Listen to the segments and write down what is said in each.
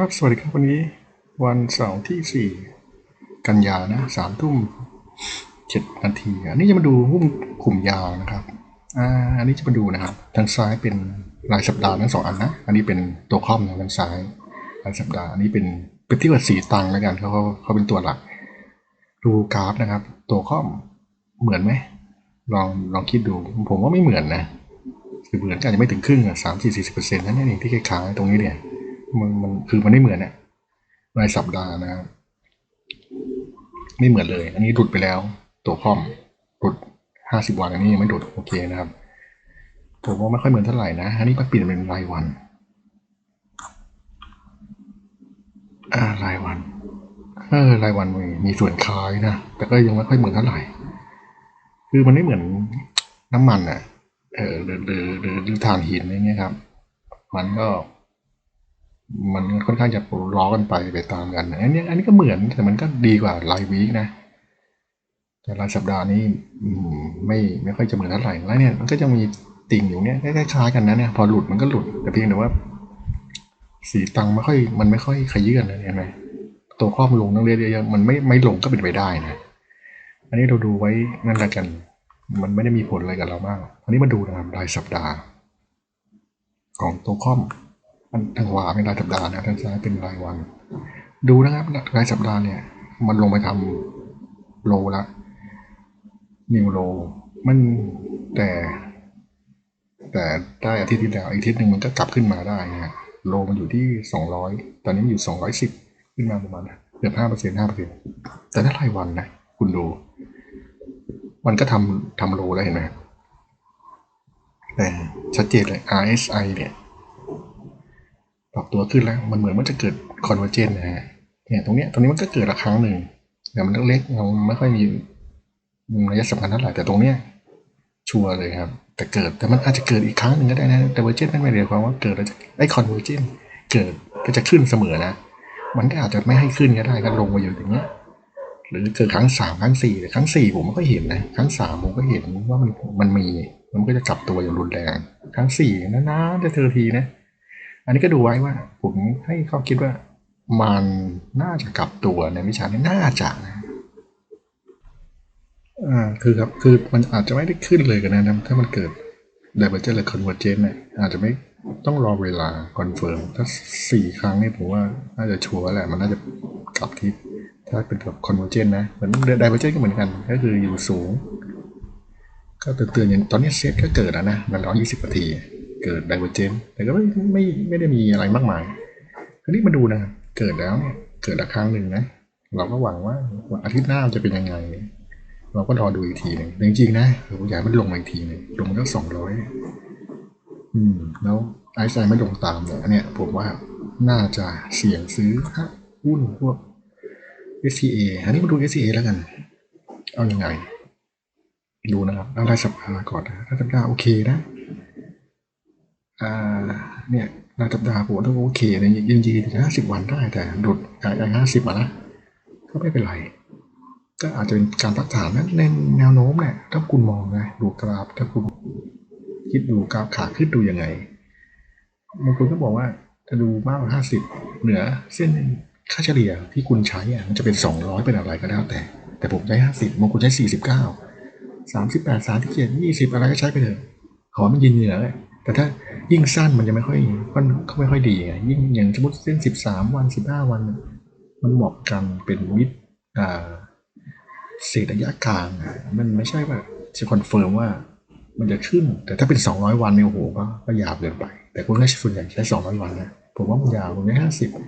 ครับสวัสดีครับวันนี้วันเสาร์ที่สี่กันยานะสามทุ่มเจ็ดนาทีอันนี้จะมาดูหุ้นกลุ่มยาวนะครับอ่าอันนี้จะมาดูนะครับทางซ้ายเป็นรายสัปดาห์ทั้งสองอันนะอันนี้เป็นตัวคอมนะทางซ้ายรายสัปดาห์อันนี้เป็นเป็นที่ว่าสีตังแล้วกันเขาเขาเขาเป็นตัวหลัก ดูกราฟนะครับ ตัวคอมเหมือนไหมลองลองคิดดูผมว่าไม่เหมือนนะคือเหมือนกันจะไม่ถึงครึ่งอะสามสี่สี่สิบเปอร์เซ็นต์นั่นเองที่คล้ายๆตรงนี้เนี่ย มันมันคือมันไม่เหมือนอะรายสัปดาห์นะครับไม่เหมือนเลย อันนี้หลุดไปแล้ว ตัวคอมหลุดห้าสิบวันอันนี้ยังไม่หลุดโอเคนะครับผมว่าไม่ค่อยเหมือนเท่าไหร่นะ อันนี้มันเปลี่ยนเป็นรายวัน อ่ารายวันเออรายวันมีส่วนคล้ายนะ แต่ก็ยังไม่ค่อยเหมือนเท่าไหร่ คือมันไม่เหมือนน้ำมันอะเออหรือหรือหรือหรือถ่านหินอะไรเงี้ยครับ มันก็ มันค่อนข้างจะล้อกันไปไปตามกันอันนี้อันนี้ก็เหมือนแต่มันก็ดีกว่ารายวีคนะ แต่รายสัปดาห์นี้ไม่ไม่ค่อยจะเหมือนเท่าไหร่แล้วเนี่ยมันก็จะมีติ่งอยู่เนี่ยคล้ายๆกันนะเนี่ยพอหลุดมันก็หลุดแต่เพียงแต่ว่า สีตังไม่ค่อย มันไม่ค่อยขยื่นนะเห็นไหมตัวครอบลงต้องเรียกเยอะๆมันไม่ไม่ลงก็เป็นไปได้นะอันนี้เราดูไว้นั่นแหละกัน มันไม่ได้มีผลอะไรกับเรามากอันนี้มาดูนะครับรายสัปดาห์ ของตัวคอม มันทางขวาเป็นรายสัปดาห์นะทางซ้ายเป็นรายวัน ดูนะครับรายสัปดาห์เนี่ย มันลงไปทำโลละนิวโลมันแต่แต่ได้อาทิตย์ที่แล้วอีกอาทิตย์หนึ่งมันก็กลับขึ้นมาได้นะโลมันอยู่ที่สองร้อยตอนนี้มันอยู่สองร้อยสิบขึ้นมาประมาณเกือบห้าเปอร์เซ็นต์ห้าเปอร์เซ็นต์แต่ถ้ารายวันนะ คุณดู มันก็ทำทำโลได้เห็นไหมแต่ชัดเจนเลย RSI เนี่ย ปรับตัวขึ้นแล้ว มันเหมือนมันจะเกิดคอนเวอร์เจนนะฮะเนี่ยตรงเนี้ยตรงนี้มันก็เกิดละครั้งหนึ่งแต่มันเล็กๆเราไม่ค่อยมีระยะสำคัญเท่าไหร่แต่ตรงเนี้ยชัวร์เลยครับ แต่เกิดแต่มันอาจจะเกิดอีกครั้งหนึ่งก็ได้นะแต่เวอร์เจนไม่ได้หมายความว่าเกิดแล้วจะไอคอนเวอร์เจนเกิดก็จะขึ้นเสมอนะ มันก็อาจจะไม่ให้ขึ้นก็ได้ก็ลงมาอยู่อย่างเงี้ยหรือเกิดครั้งสามครั้งสี่ครั้งสี่ผมไม่ก็เห็นนะครั้งสามผมก็เห็นว่ามันมันมีมันก็จะกลับตัวอย่างรุนแรง ครั้งสี่นานๆจะเจอทีนะ อันนี้ก็ดูไว้ว่า ผมให้เข้อคิดว่า มันน่าจะกลับตัวในวิชานี้น่าจะนะอ่าคือครับคือมันอาจจะไม่ได้ขึ้นเลยกันนะถ้ามันเกิด divergent หรือ convergent เนี่ยอาจจะไม่ต้องรอเวลาคอนเฟิร์มถ้าสี่ครั้งนี่ผมว่าน่าจะชัวร์แหละมันน่าจะกลับที่ถ้าเป็นแบบ convergent นนะเหมือน divergent ก็เหมือนกัน ก็คืออยู่สูง ก็เตือนๆอย่างตอนนี้เซตก็เกิดแล้วนะมันร้อยยี่สิบนาที เกิด divergent แต่ก็ไม่ไม่ไม่ได้มีอะไรมากมายทีนี้มาดูนะเกิดแล้วเนี่ยเกิดละครั้งหนึ่งนะ เราก็หวังว่าอาทิตย์หน้าจะเป็นยังไง เราก็รอดูอีกทีหนึ่งจริงๆนะผมอยากให้มันลงมาอีกทีหนึ่งลงมาตั้งสองร้อยอืม แล้วไอซ์ไซไม่ลงตามเนี่ยเนี้ยผมว่าน่าจะเสี่ยงซื้อหุ้นพวก SCA อันนี้มาดู SCA แล้วกัน เอาอยัางไง ดูนะครับเอารายสัปดาห์ก่อนนะรายสัปดาห์โอเคนะ เนี่ยรายสัปดาห์ผมต้องโอเคนะยืนยืนห้าสิบวันได้แต่หลุดไอ้ห้าสิบอะนะก็ไม่เป็นไร ก็อาจจะเป็นการพักฐานนะในแนวโน้มเนี่ยถ้าคุณมองนะดูกราฟถ้าคุณคิดดูกราฟขาขึ้นดูยังไงบางคนก็บอกว่าจะดูมากกว่าห้าสิบเหนือเส้นค่าเฉลี่ยที่คุณใช้อะมันจะเป็นสองร้อยเป็นอะไรก็แล้วแต่ แต่ผมใช้ห้าสิบบางคนใช้สี่สิบเก้าสามสิบแปดสามสิบเจ็ดยี่สิบอะไรก็ใช้ไปเถอะขอมันยืนเหนือเลย แต่ถ้ายิ่งสั้นมันจะไม่ค่อยมันก็ไม่ค่อยดีไงยิ่งอย่างสมมติเส้นสิบสามวันสิบห้าวัน มันเหมาะกันเป็นมิดอ่าเศษระยะกลาง มันไม่ใช่ว่าจะคอนเฟิร์มว่ามันจะขึ้น แต่ถ้าเป็น 200 วันเนี่ยโอ้โหก็ก็ยาวเกินไป แต่คนก็ส่วนใหญ่ใช้ 200 วันนะผมว่ามันยาวผมใช้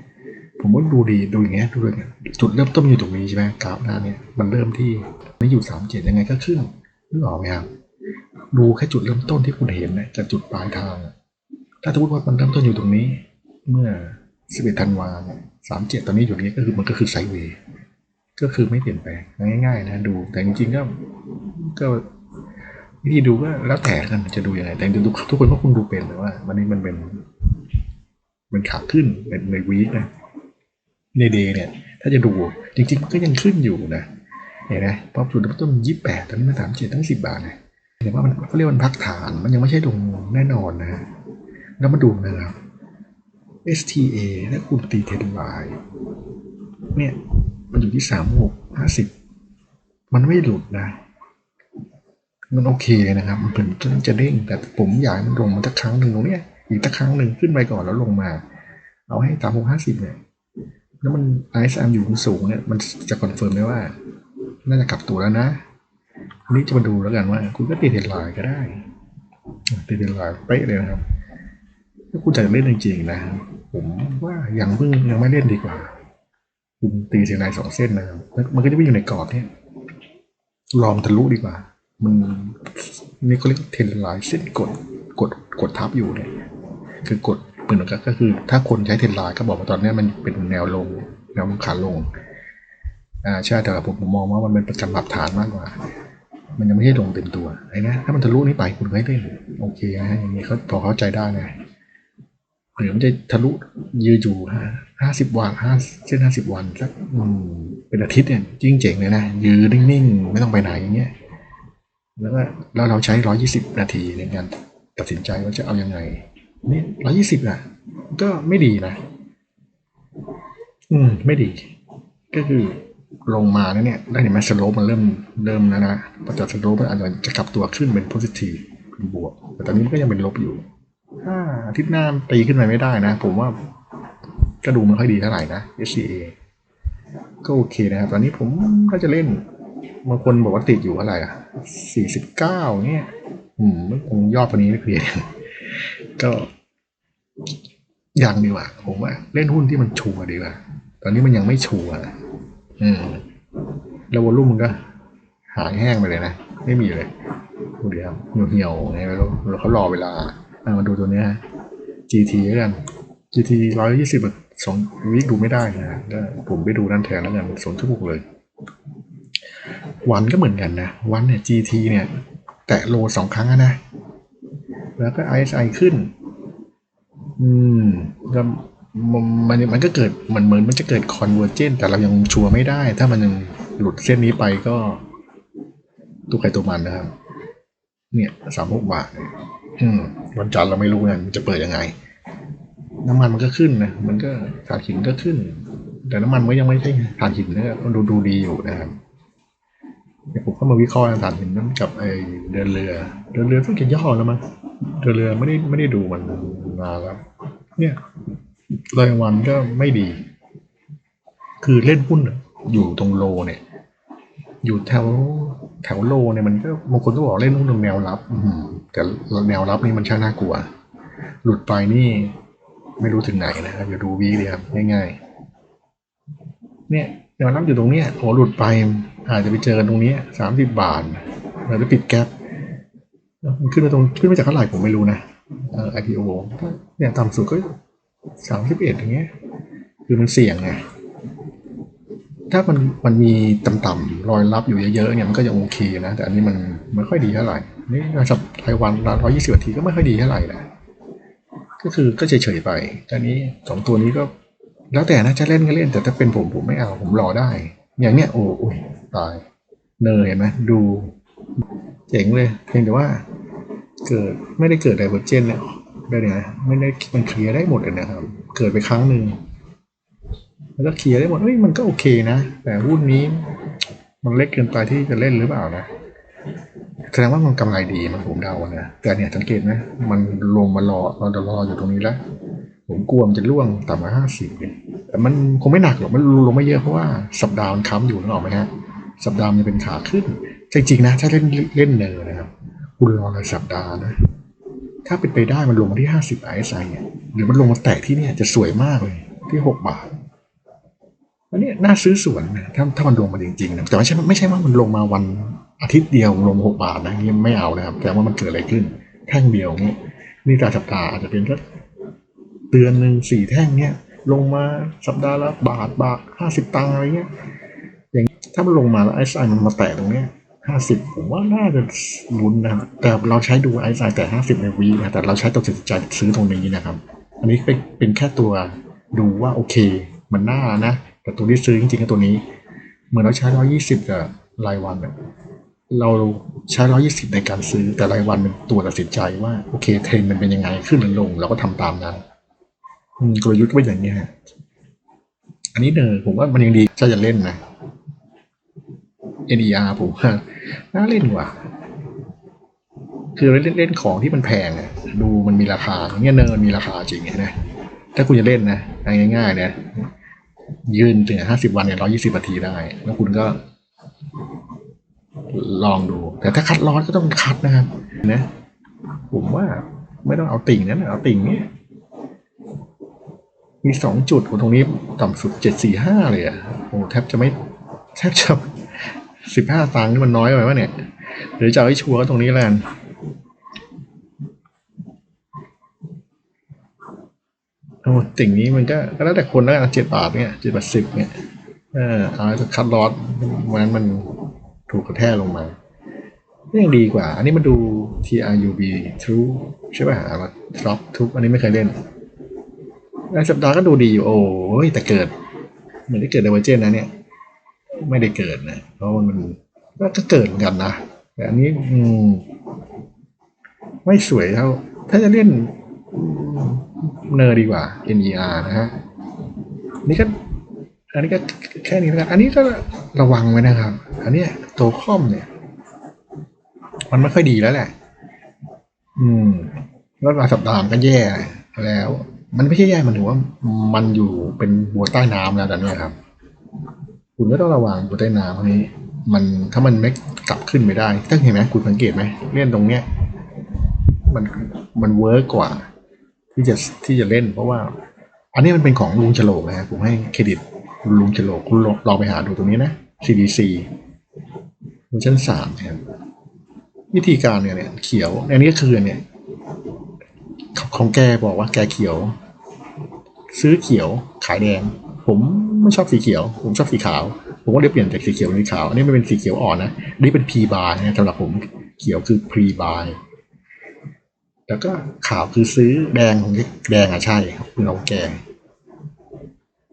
50ผมว่าดูดีดูอย่างเงี้ยดูเลยจุดเริ่มต้นอยู่ตรงนี้ใช่ไหมกราฟหน้าเนี่ยมันเริ่มที่นี่อยู่37ยังไงก็ขึ้นนึกออกไหมครับ ดูแค่จุดเริ่มต้นที่คุณเห็นนะจากจุดปลายทาง ถ้าสมมติว่ามันเริ่มต้นอยู่ตรงนี้ เมื่อ11ธันวาเนี่ย37ตอนนี้อยู่นี้ก็คือมันก็คือไซเวย์ก็คือไม่เปลี่ยนแปลงง่าย ๆ นะดูแต่จริงๆก็ก็วิธีดูก็แล้วแต่กันจะดูยังไงแต่จริงๆทุกคนก็คงดูเป็นแต่ว่า วันนี้มันเป็นมันขาขึ้นในในวีคนะในเดย์เนี่ย ถ้าจะดูจริงๆมันก็ยังขึ้นอยู่นะเห็นไหมพราะจุดเริ่มต้นยี่แปดตอนนี้มันสามเจ็ดตั้งสิบบาทนะแต่ว่ามันเขาเรียกมันพักฐานมันยังไม่ใช่ลงแน่นอนนะ แล้วมาดูนะครับ STA ถ้าคุณตีเทนไลน์เนี่ยมันอยู่ที่สามหกห้าสิบมันไม่หลุดนะ มันโอเคนะครับ มันเป็นจะเด้งแต่ผมอยากมันลงมาสักครั้งหนึ่งตรงเนี้ยอีกสักครั้งหนึ่งขึ้นไปก่อนแล้วลงมา เอาให้ตามหกห้าสิบเนี่ยแล้วมัน ISM อยู่สูงเนี่ยมันจะคอนเฟิร์มได้ว่า น่าจะกลับตัวแล้วนะ อันนี้จะมาดูแล้วกันว่า คุณก็ตีเทรนไลน์ก็ได้ตีเทรนไลน์เป๊ะเลยนะครับ ถ้าคุณจะเล่นจริงๆนะ ผมว่ายังเพิ่งยังไม่เล่นดีกว่า คุณตีเทรนไลน์สองเส้นนะครับมันมันก็จะไม่อยู่ในกรอบเนี่ยลองทะลุดีกว่า มันนี่เขาเรียกเทนไลน์เส้นกดกดกดทับอยู่เนี่ยคือกดเหมือนกันก็คือ ถ้าคนใช้เทนไลน์ก็บอกว่าตอนนี้มันเป็นแนวลง แนวขาลงอ่าใช่แต่ผมมองว่ามันเป็นประจำหลักฐานมากกว่า มันยังไม่ใช่ลงเต็มตัวไอ้นะถ้ามันทะลุนี้ไปคุณก็ให้เล่นโอเคนะอย่างนี้เขาพอเข้าใจได้นะหรือมันจะทะลุยืนอยู่ห้าสิบวันห้าเส้นห้าสิบวันสักเป็นอาทิตย์เนี่ยยิ่งเจ๋งเลยนะยืนนิ่งๆ ไม่ต้องไปไหนอย่างเงี้ยแล้วก็แล้วเราใช้ร้อยี่สิบนาทีในการตัดสินใจว่าจะเอายังไงนี่ร้อยี่สิบอะ ก็ไม่ดีนะ อืม ไม่ดี ก็คือ ลงมาแล้วเนี่ยได้เห็นไหมสโลปมันเริ่มเริ่มแล้วนะพอจากสโลปมันอาจจะจะกลับตัวขึ้นเป็นโพซิทีฟเป็นบวก แต่ตอนนี้มันก็ยังเป็นลบอยู่ถ้าอาทิตย์หน้าตีขึ้นไปไม่ได้นะ ผมว่าก็ดูไม่ค่อยดีเท่าไหร่นะ SCA ก็โอเคนะครับ ตอนนี้ผมก็จะเล่นบางคนบอกว่าติดอยู่อะไรอะสี่สิบเก้าเนี่ยอืมมันคงยอดตัวนี้ไม่เพียงก็ยังดีกว่าผมว่าเล่นหุ้นที่มันชัวร์ดีกว่า ตอนนี้มันยังไม่ชัวร์นะ อืม แล้ววอลลุ่มมันก็ หายแห้งไปเลยนะ ไม่มีเลยดูดิครับเหี่ยวๆไงไม่รู้แล้วเขารอเวลาอะมาดูตัวนี้ย GT แล้วกัน GT ร้อยยี่สิบสองวิดูไม่ได้นะผมไปดูนั่นแทนแล้วกันสนทุกเลย วันก็เหมือนกันนะ วันเนี่ย GT เนี่ย แตะโลสองครั้งนะ แล้วก็ ISI ขึ้น อืมก็ มันมันก็เกิดมันเหมือนมันจะเกิดคอนเวอร์เจนแต่เรายังชัวร์ไม่ได้ ถ้ามันยังหลุดเส้นนี้ไปก็ตัวใครตัวมันนะครับ เนี่ยสามหกบาทอืมวันจันทร์เราไม่รู้ไงมันจะเปิดยังไง น้ำมันมันก็ขึ้นนะมันก็ถ่านหินก็ขึ้น แต่น้ำมันมันยังไม่ใช่ถ่านหินนะมันดูดูดีอยู่นะครับเดี๋ยวผมเข้ามาวิเคราะห์ถ่านหินนั้นกับไอเดินเรือ เดินเรือต้องจะย่อแล้วมั้งเดินเรือไม่ได้ไม่ได้ดูมันนานแล้วเนี่ย รายวันก็ไม่ดี คือเล่นหุ้นอยู่ตรงโลเนี่ย อยู่แถวแถวโลเนี่ยมันก็บางคนก็บอกเล่นหุ้นตรงแนวรับ อืแต่แนวรับนี่มันช่างน่ากลัว หลุดไปนี่ ไม่รู้ถึงไหนนะครับอย่าดูวีเลยครับง่ายๆ เนี่ยแนวรับอยู่ตรงเนี้ยโอ้หลุดไปอาจจะไปเจอกันตรงนี้สามสิบบาทเราจะปิดแก๊ปมันขึ้นมาตรงขึ้นมาจากเท่าไหร่ผมไม่รู้นะเอ่อ IPO เนี่ยต่ำสุดก็ สามสิบเอ็ดอย่างเงี้ย คือมันเสี่ยงไงถ้ามันมันมีต่ำๆรอยรับอยู่เยอะๆเนี่ยมันก็ยังโอเคนะ แต่อันนี้มันไม่ค่อยดีเท่าไหร่นี่สับไต้หวันร้อยยี่สิบนาทีก็ไม่ค่อยดีเท่าไหร่นะก็คือก็เฉยๆไปตอนนี้สองตัวนี้ก็ แล้วแต่นะจะเล่นก็เล่นแต่ถ้าเป็นผมผมไม่เอาผมรอได้ อย่างเนี้ยโอ้โอ้ยตายเนยเห็นไหมดูเจ๋งเลย เพียงแต่ว่า เกิดไม่ได้เกิดไดเวอร์เจนเนี่ย ได้ไงไม่ได้มันเคลียร์ได้หมดเลยนะครับ เกิดไปครั้งหนึ่งแล้วก็เคลียร์ได้หมดเอ้ยมันก็โอเคนะ แต่หุ้นนี้ มันเล็กเกินไปที่จะเล่นหรือเปล่านะแสดงว่ามันกำไรดีมันผมเดานะแต่เนี่ยสังเกตไหมมันลงมารอเราจะรออยู่ตรงนี้แล้ว ผมกลัวมันจะล่วงต่ำกว่าห้าสิบแต่มันคงไม่หนักหรอกมันลงไม่เยอะเพราะว่าสัปดาห์มันค้ำอยู่นึกออกไหมฮะสัปดาห์มันจะเป็นขาขึ้น จริงๆนะ ถ้าเล่นเล่นเนอนะครับคุณรอในสัปดาห์นะ ถ้าเป็นไปได้มันลงมาที่ห้าสิบไอซ์ไอเนี่ยหรือมันลงมาแตะที่เนี่ยจะสวยมากเลยที่หกบาทอันนี้น่าซื้อส่วนนะถ้าถ้ามันลงมาจริงๆนะแต่ไม่ใช่ไม่ใช่ว่ามันลงมาวันอาทิตย์เดียวลงหกบาทนะนี่ไม่เอานะครับ แต่ว่ามันเกิดอะไรขึ้น แท่งเดียวนี้นี่ต่สัปดาห์อาจจะเป็นแค่เดือนหนึ่งสี่แท่งเนี่ยลงมาสัปดาห์ละบาทบาทห้าสิบตังค์อะไรเงี้ยอย่างถ้ามันลงมาแล้วไอซ์ไอมันมาแตะตรงเนี้ย ห้าสิบผมว่าน่าจะลุ้นนะครับแต่เราใช้ดูไอซ์ไอแต่ห้าสิบในวีนะแต่เราใช้ตัวตัดสินใจซื้อตรงนี้นะครับ อันนี้เป็นเป็นแค่ตัวดูว่าโอเค มันน่านะ แต่ตัวที่ซื้อจริงๆก็ตัวนี้ เหมือนเราใช้ร้อยี่สิบกับรายวันเนี่ยเราใช้ร้อยี่สิบในการซื้อแต่รายวันเป็นตัวตัดสินใจว่าโอเคเทรนมันเป็นยังไงขึ้นหรือลงเราก็ทำตามนั้นกลยุทธ์ก็เป็นอย่างนี้ฮะอันนี้เนอผมว่ามันยังดีถ้จะเล่นนะ NER ผมว่าน่าเล่นกว่าคือเล่นเล่นของที่มันแพงอะดูมันมีราคาเงี้ยเนินมีราคาจริงไงนะถ้าคุณจะเล่นนะเอาง่ายๆเนี่ยยืนถึงห้าสิบวันเนี่ยร้อยี่สิบนาทีได้ แล้วคุณก็ ลองดู แต่ถ้าคัดลอสก็ต้องคัดนะครับนะผมว่าไม่ต้องเอาติ่งนั้นเอาติ่งเนี้ยมีสองจุดตรงนี้ต่ำสุดเจ็ดสี่ห้าเลยอะโอ้แทบจะไม่แทบจะ สิบห้าตังค์นี่มันน้อยไปวะเนี่ยหรือจะเอาให้ชัวร์ตรงนี้แล้วกันโอ้ติ่งนี้มันก็ก็แล้วแต่คนแล้วกันเจ็ดบาทเนี่ยเจ็ดบาทสิบเนี่ยเออเอาจะคัดลอสวันนั้นมันถูกกระแทกลงมาก็ยังดีกว่า อันนี้มาดู TRUB True ใช่ป่ะเอามา drop ทุกอันนี้ไม่เคยเล่นรายสัปดาห์ก็ดูดีอยู่ โอ้ยแต่เกิด เหมือนได้เกิดในเวอร์เจนนะเนี่ย ไม่ได้เกิดนะเพราะมันก็เกิดเหมือนกันนะแต่อันนี้อืมไม่สวยเท่าถ้าจะเล่นเนอร์ดีกว่า NER นะฮะนี่ก็ อันนี้ก็แค่นี้แล้วกันอันนี้ก็ระวังไว้นะครับ อันนี้ตัวคอมเนี่ย มันไม่ค่อยดีแล้วแหละ อืมแล้วรายสัปดาห์มันก็แย่แล้ว มันไม่ใช่แย่มันถือว่า มันอยู่เป็นบัวใต้น้ำแล้วตอนนี้ครับ คุณก็ต้องระวังบัวใต้น้ำอันนี้มันถ้ามันไม่กลับขึ้นไม่ได้ถ้าเห็นไหมคุณสังเกตไหมเล่นตรงเนี้ยมันมันเวิร์กกว่า ที่จะที่จะเล่น เพราะว่า อันนี้มันเป็นของลุงฉลกนะฮะผมให้เครดิตลุงฉลกคุณลองไปหาดูตรงนี้นะ CDC เวอร์ชันสามนะวิธีการเนี่ยเนี่ย เขียวอันนี้ก็คือเนี่ยของของแกบอกว่าแกเขียว ซื้อเขียวขายแดง ผม ไม่ชอบสีเขียว ผมชอบสีขาว ผมก็เลยเปลี่ยนจากสีเขียวเป็นสีขาว อันนี้มันเป็นสีเขียวอ่อนนะนี่เป็น P bar นะสำหรับผมเขียวคือ pre bar แล้วก็ขาวคือซื้อแดงของแดงอะใช่ครับคุณเอาแกง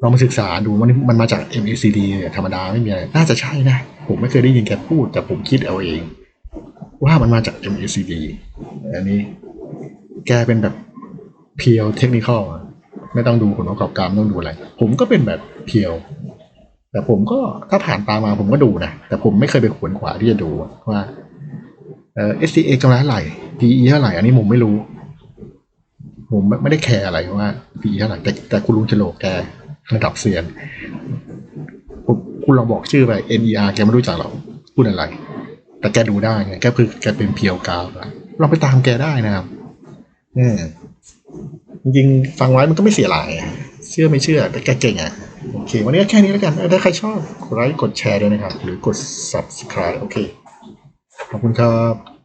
ลองมาศึกษาดูมันมันมาจาก MACD เนี่ยธรรมดาไม่มีอะไร น่าจะใช่นะ ผมไม่เคยได้ยินแกพูด แต่ผมคิดเอาเอง ว่ามันมาจาก MACD อันนี้แกเป็นแบบเพียวเทคนิคอล ไม่ต้องดูผลประกอบการไม่ต้องดูอะไร ผมก็เป็นแบบเพียว แต่ผมก็ถ้าผ่านตามมาผมก็ดูนะ แต่ผมไม่เคยไปขวนขวายที่จะดูว่าเอ่อ SCA กำไรเท่าไหร่ PE เท่าไหร่ อันนี้ผมไม่รู้ ผมไม่ไม่ได้แคร์อะไรว่า PE เท่าไหร่ แต่แต่คุณลุงฉลกแกระดับเซียนผมคุณลองบอกชื่อไป NER แกไม่รู้จักหรอกพูดอะไร แต่แกดูได้ไงแกคือแกเป็นเพียวกาวลองไปตามแกได้นะครับ เออ จริงๆฟังไว้มันก็ไม่เสียหลายเชื่อไม่เชื่อแต่แกเก่งอะโอเค วันนี้แค่นี้แล้วกันถ้าใครชอบกดไลค์กดแชร์ด้วยนะครับ หรือกด subscribe โอเค ขอบคุณครับ